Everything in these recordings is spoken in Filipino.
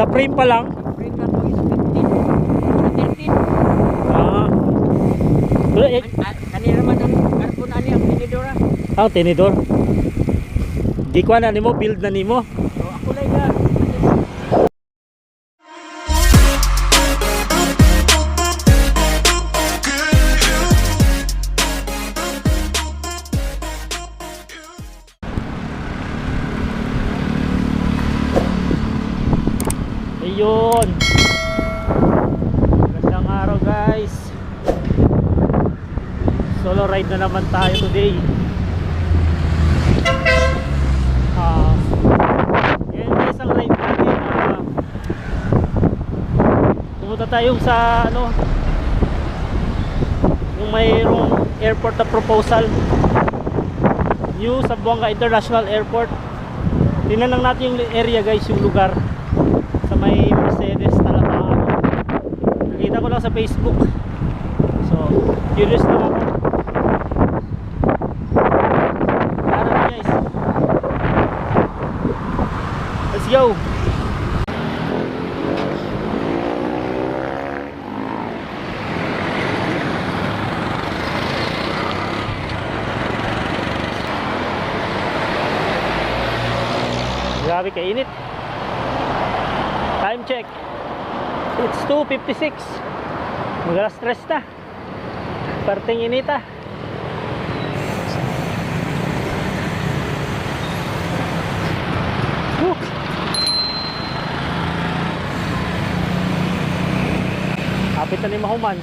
Sa frame pa lang? Frame na to is 15. 13. Ah. Wala, eh, An- ah, Kanina naman ang carbon ani ang tinidora. Ah, tinidor. Di ko na nimo build na nimo. So ako lang ya. Today. Ah. yan guys ang ride natin. Pumunta tayo sa ano yung mayroong airport na proposal new Zamboanga International Airport tingnan lang natin yung area guys yung lugar sa may Mercedes Talataan nakita ko lang sa Facebook so curious lang ako tara na guys go grabe kainit Time check. It's 2.56. Magalas stress na. Parting inita. Kapit na ni Mahuman.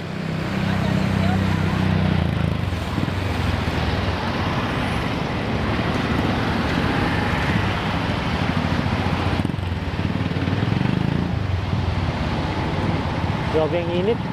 Grabe ang init.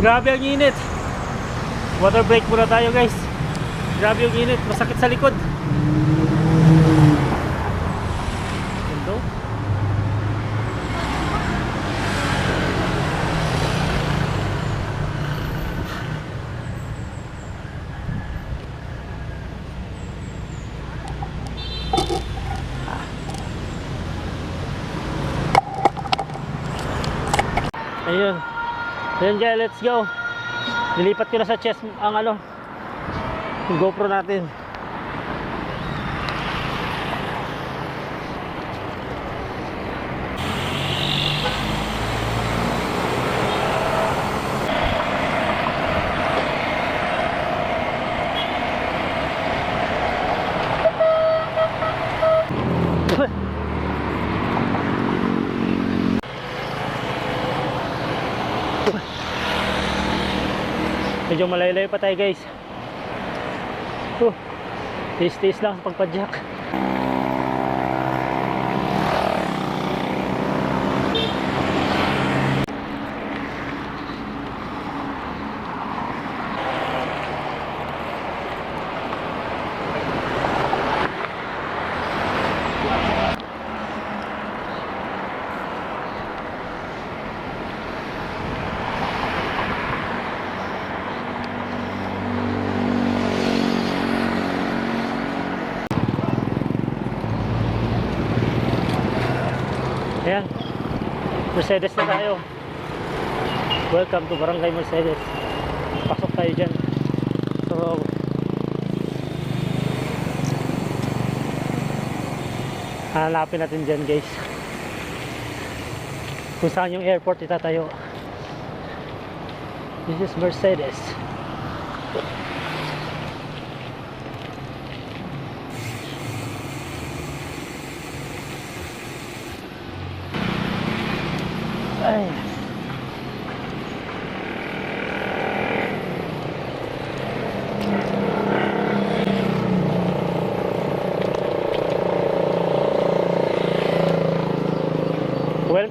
Grabe ang init. Water break muna tayo guys. Grabe yung init. Masakit sa likod. Ganda. Ayun. Ayun guys, let's go. Nilipat ko na sa chest ang ano, GoPro natin. Medyo malayo pa tayo guys. Uh, tiis-tiis lang sa pagpadyak. Ayan. Mercedes na tayo. Welcome to Barangay Mercedes. Pasok tayo dyan. So, hanapin natin dyan guys. Kung saan yung airport itatayo. This is Mercedes. Ay.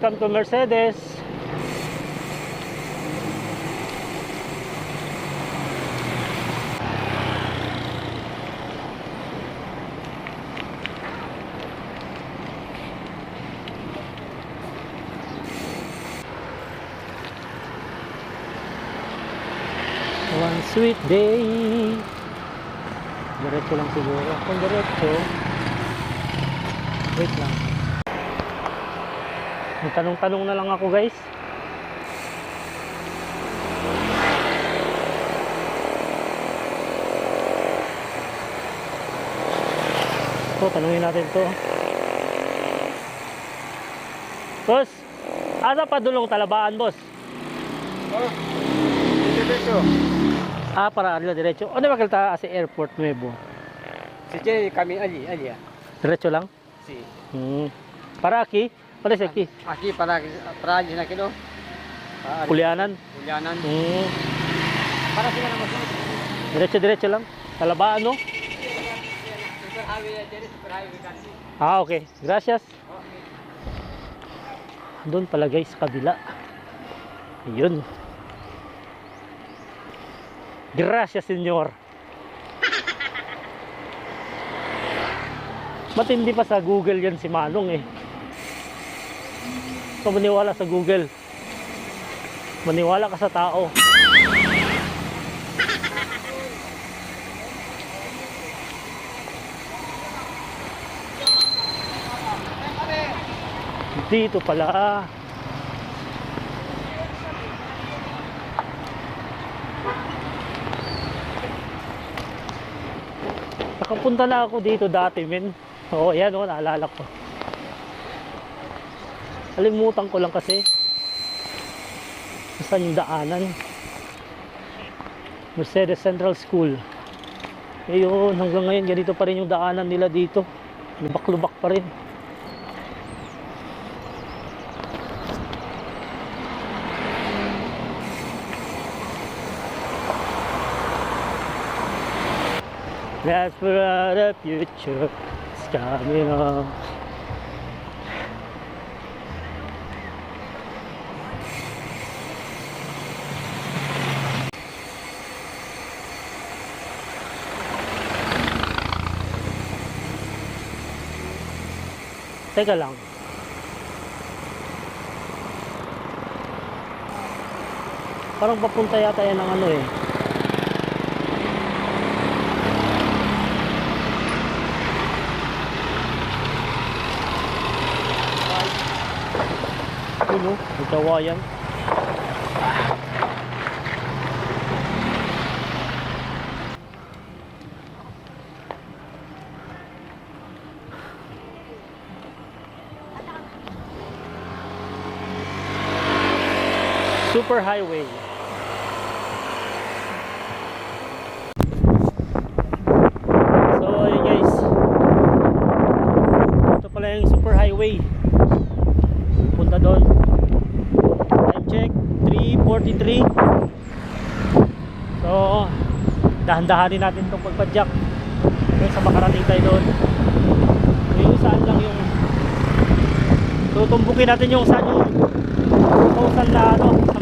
Welcome to Mercedes. One sweet day. Diretso lang siguro. Kung diretso, wait lang. May tanong-tanong na lang ako guys. So, tanungin natin to. Boss, asa pa dulong talabaan, boss? Oh, dito Ah, para alila diretso. Ano ba kalta sa airport Nuevo? Si kami ali ali ya. Diretso lang? Si Hmm. Para aki? Para sa aki? Aki para para ali na kilo. Para Kulianan? Kulianan. Hmm. Para sila na mas. Diretso diretso lang. Talabaan no? Ah, okay. Gracias. Doon pala guys, kabila. Ayun. Gracias, senyor. Matindi pa sa Google yan si Manong eh. So, maniwala sa Google. Maniwala ka sa tao. Dito pala. Nakapunta na ako dito dati, men. Oo, yan o, naalala ko. Kalimutan ko lang kasi. Saan yung daanan? Mercedes Central School. Ayun, hanggang ngayon ganito pa rin yung daanan nila dito. Lubak-lubak pa rin. That's for the future is coming on. Teka lang. Parang papunta yata yan ng ano eh. Yun o, may Super highway. So, ayun guys. Ito pala yung super highway. Punta doon. Time check, 3.43. So, dahan-dahanin natin itong pagpadyak. Hanggang sa makarating tayo doon. Yung saan lang yung tutumbukin natin yung saan yung proposal na ano,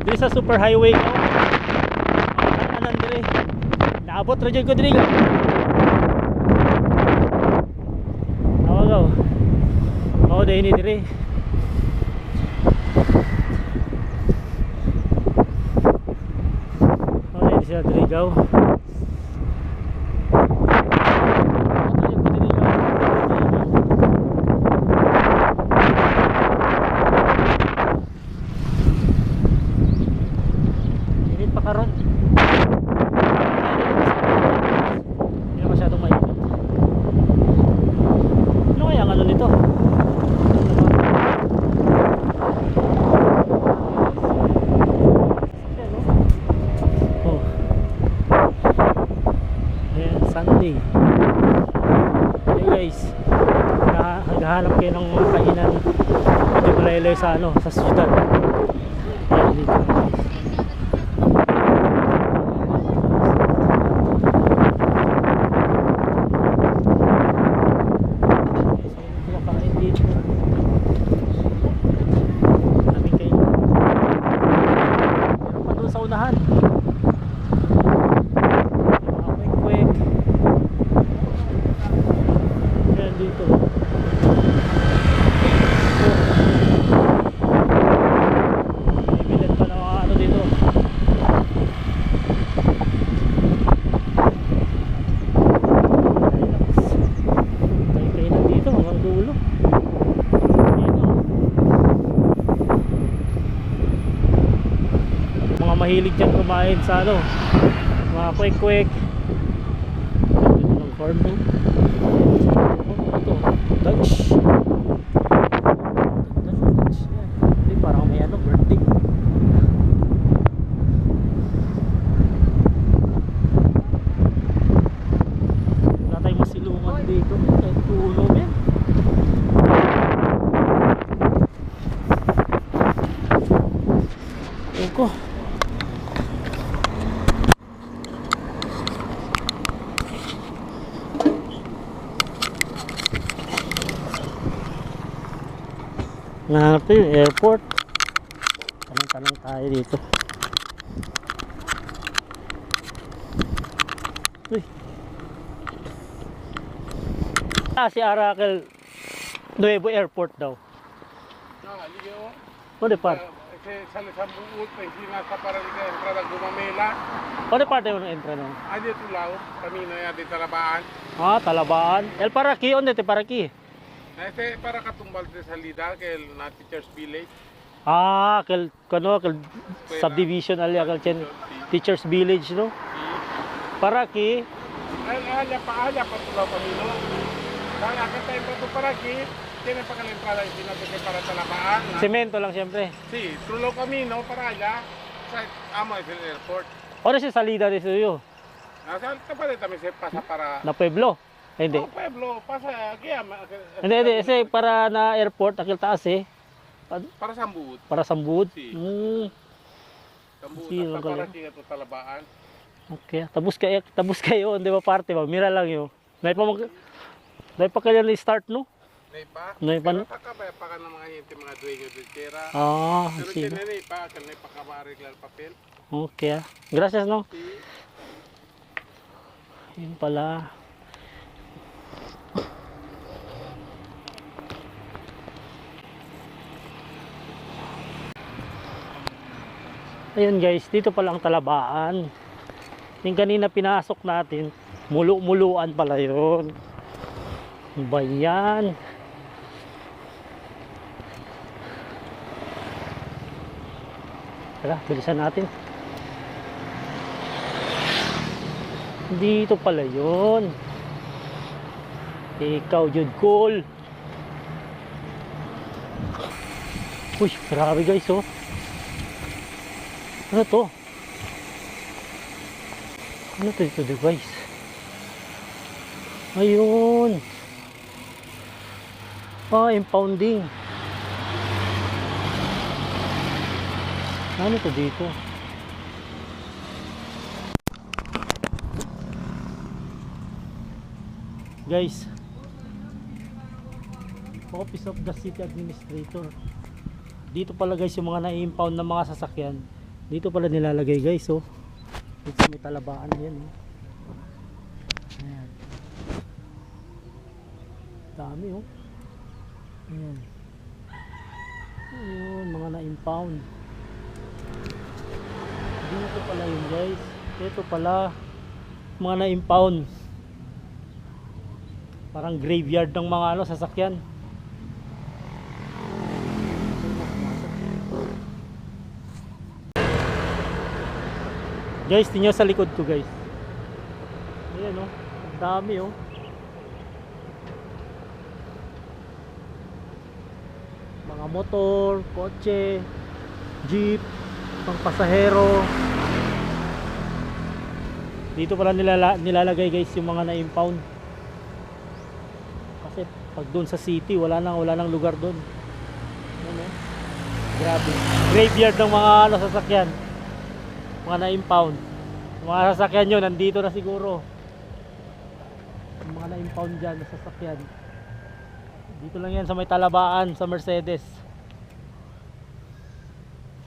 Dili sa super highway ko. Anan dili. Naabot ra jud ko dili. Tawag ako. Oo, dahil ni diri. Oo, dahil siya diri gaw. Init pa karon. Hindi na masyadong mainit. Ano kaya ang ano nito? Oh. Ayan, Sunday. Hey guys, na- naghahanap kayo ng kainan medyo malayo sa ano, sa syudad. Ayan, dito guys. Kumakain dito. Maraming kayo. Meron pa doon sa unahan. Mga kwek-kwek. Ayan dito. May bilet pa ng mga ano dito. Tayo kayo na dito hanggang dulo. Ayan o. Mga mahilig dyan kumain sa ano, mga kwek-kwek. Dito ng corn dog. Ano to? Dutch. Dutch. Yan. Hindi, parang may ano, birthday. Wala tayong masilungan dito. Kahit puno yan. Ko. Nahanap yung airport. Tanong-tanong tayo dito. Uy. Ah, si Arakel Nuevo Airport daw. No, ligaw. Ano part? Kasi sa sa buot pa sinasa para liga entrada gumamela. Ano part yung entra nun? Adi tu lao, camino ya di talabaan. Ah, Talabaan. El Paraki, onde te Paraki? Ese para katumbal sa salida que el na teachers village. Ah, kel kano kel subdivision ali kel chen Teachers Village no. Paraki, Ay, ala pa ala pa tu lao camino. Kaya pa tu para aquí, tiene pa kala entrada y sino que para talabaan. na- semento lang siyempre. Sí, tu lao camino para allá. Sa amo es el airport. Ano si salida dito yo? Nasa tapat también se pasa para Na Pueblo. Hindi. Oh, pueblo, pasa aquí a Hindi, hindi. Kasi para na airport, akil taas eh. Pa- para Sambud. Para Sambud. Si. Sambud, Sí, hasta magaling. para aquí tu talabaan. okay. Tabus kayo, tabus kayo. Hindi ba parte ba? Mira lang yun. Dahil pa mag... Dahil pa kayo na-start, no? Nay pa. Nay pa, Pero no? sakabay pa ka ng mga gente, mga dueño de tierra. Ah, Pero sige. tiene pa, que nay pa ka arreglar el papel. Okay ah. Gracias, no? Sí. Yun pala. Ayun guys, dito pala ang talabaan. Yung kanina pinasok natin, mulu-muluan pala yun. Ba yan? Tara, bilisan natin. Dito pala yun. Ikaw, Jude Cole. Uy, grabe guys, oh. Ano to? Ano to dito device? Ayun. Ah, impounding. Ano to dito? Guys, Office of the City Administrator. Dito pala guys yung mga na-impound na mga sasakyan. Dito pala nilalagay guys, oh. Dito may talabaan yan, oh. Ayan. Dami, oh. Ayan. Ayun, mga na-impound. Dito pala yun guys. Ito pala, mga na-impound. Parang graveyard ng mga ano, sasakyan. Guys, tingnan sa likod ko guys. Ayan oh, ang dami oh. Mga motor, kotse, jeep, pang pasahero. Dito pala nilala, nilalagay guys yung mga na-impound. Kasi pag doon sa city, wala nang wala nang lugar doon. Ayan oh. Grabe. Graveyard ng mga ano, sasakyan mga na-impound mga sasakyan nyo nandito na siguro. Mga na-impound dyan na sasakyan. Dito lang yan sa may talabaan sa Mercedes.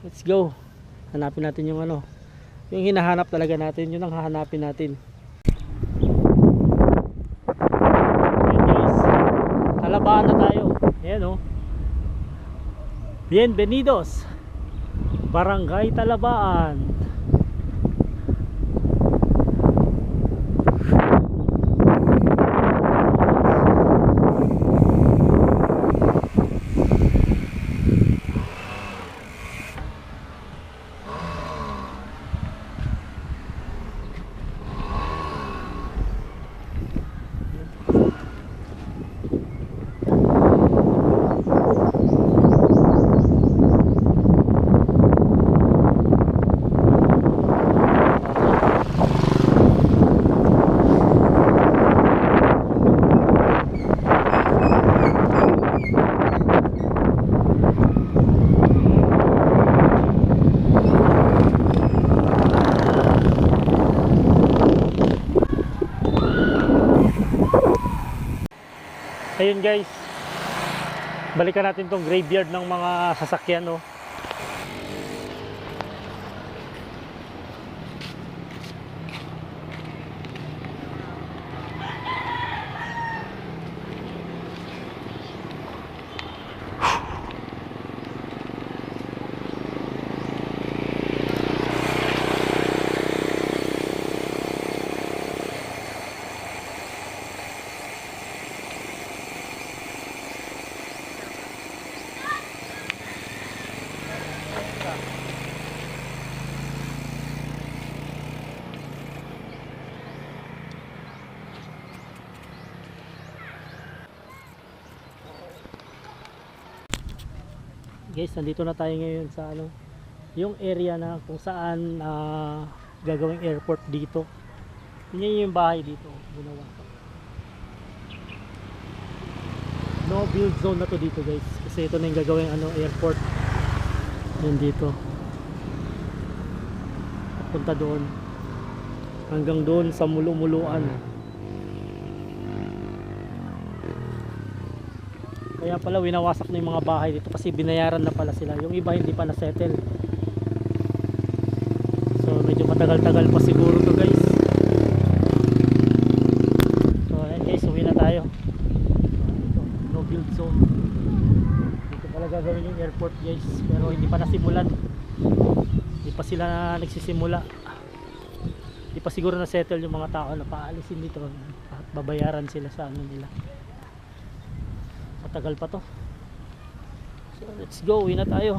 Let's go. Hanapin natin yung ano. Yung hinahanap talaga natin yun ang hahanapin natin. Talabaan na tayo. Ayan oh. Bienvenidos. Barangay Talabaan ayun guys Balikan natin tong graveyard ng mga sasakyan, oh. Guys, nandito na tayo ngayon sa ano, yung area na kung saan ah, gagawing airport dito. Yun yung bahay dito, ginawa. No build zone na to dito guys, kasi ito na yung gagawing ano, airport. Yan dito. Punta doon. Hanggang doon sa mulu-muluan. Kaya pala winawasak na yung mga bahay dito kasi binayaran na pala sila. Yung iba hindi pa na-settle. So medyo matagal-tagal pa siguro to guys. So ayan guys, uwi na tayo. So, ito, no build zone. Dito pala gagawin yung airport guys. Pero hindi pa nasimulan. Hindi pa sila nagsisimula. Hindi pa siguro na-settle yung mga tao na paalisin dito at babayaran sila sa ano nila matagal pa to. So let's go. Uwi na tayo.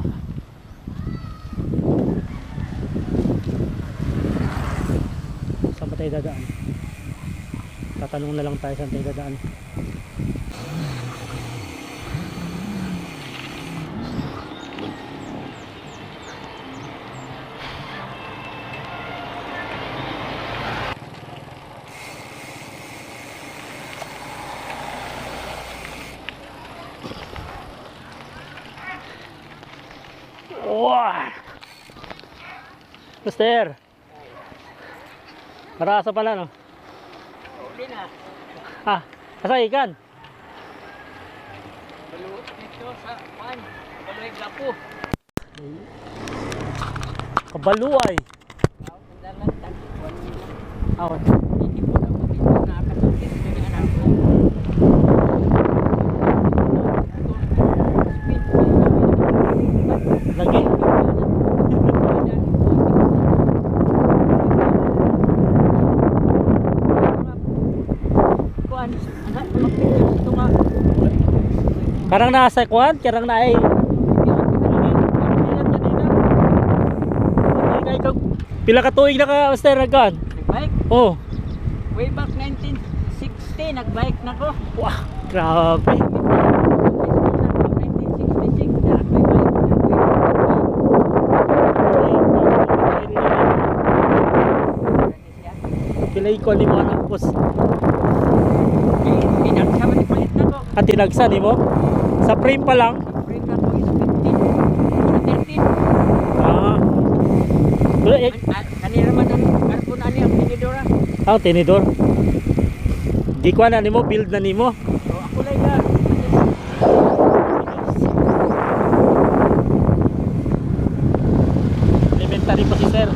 Saan ba tayo dadaan? Tatanong na lang tayo saan tayo dadaan Mister! Marasa pala no? Uli na. Ah, asa ikan? Baluot dito sa pan. Baluoy gapo. Kabaluay. Awan. Hindi po na ako dito nakakasakit. Yung anak ko. Speed. Lagi. Kuan, anak ko mag-picture ito nga. Karang nasa kwan, karang na ay. Pila ka tuig na ka, Mister Nagkan? Nagbike, Oh, way back 1960, nagbike na ko. wah, grabe. 1966, na ako'y bike, Pila ikon ni mga nakapos. Pinagsa man ipalit na ko. At tinagsa ni mo? Sa frame pa lang? Ang frame ko is 15. 13. Ah. Wala, eh, An- an- Kanina man ang carbon ani ang tinidora. ang tinidor. Di ko na nimo build na nimo. So ako lang yan. Elementary pa si sir.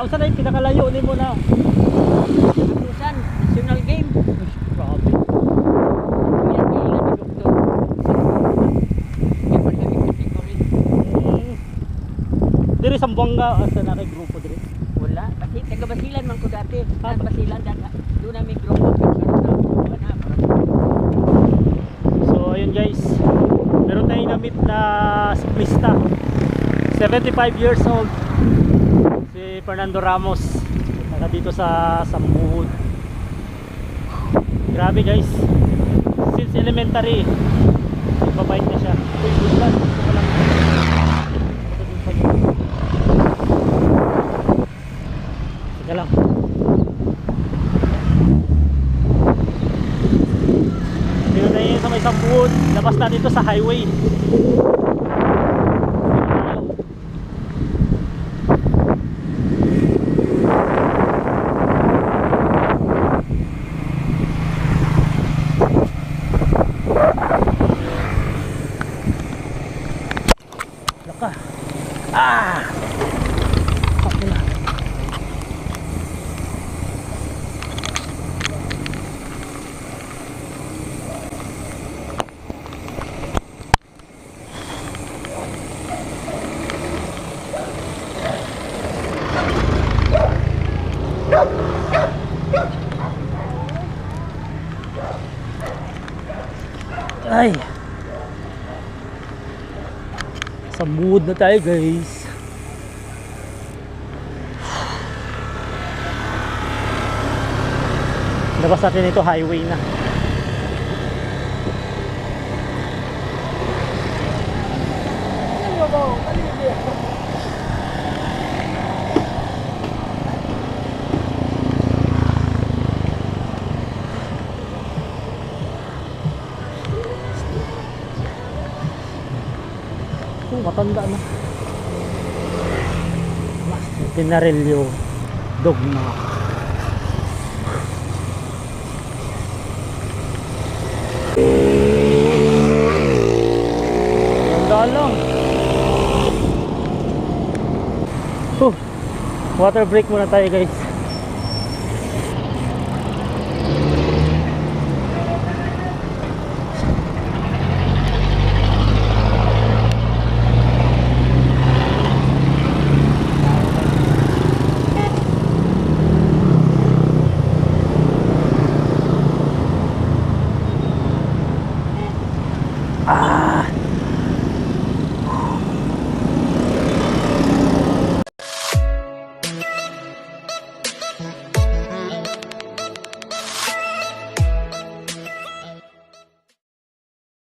Sa usan ay pinakalayo ni mo na. Usan, national game. Grabe. Hmm. Dire sa Buanga asa na kay grupo dire. Wala, kasi taga Basilan man ko dati. Ah, Basilan dan doon na may grupo. So ayun guys. Meron tayong na-meet na siklista. 75 years old. Fernando Ramos. Naka dito sa Sambuhod. Grabe guys. Since elementary, mabait na siya. Uy, good luck. Gusto lang. Lang. Dito yun sa may. Labas na dito sa highway. Laka. Ah! Sakto na. Ay. Sa mood na tayo guys. Labas natin ito highway na. Matanda na. Pinarilyo. Dogma. Ganda lang. Oh, water break muna tayo guys.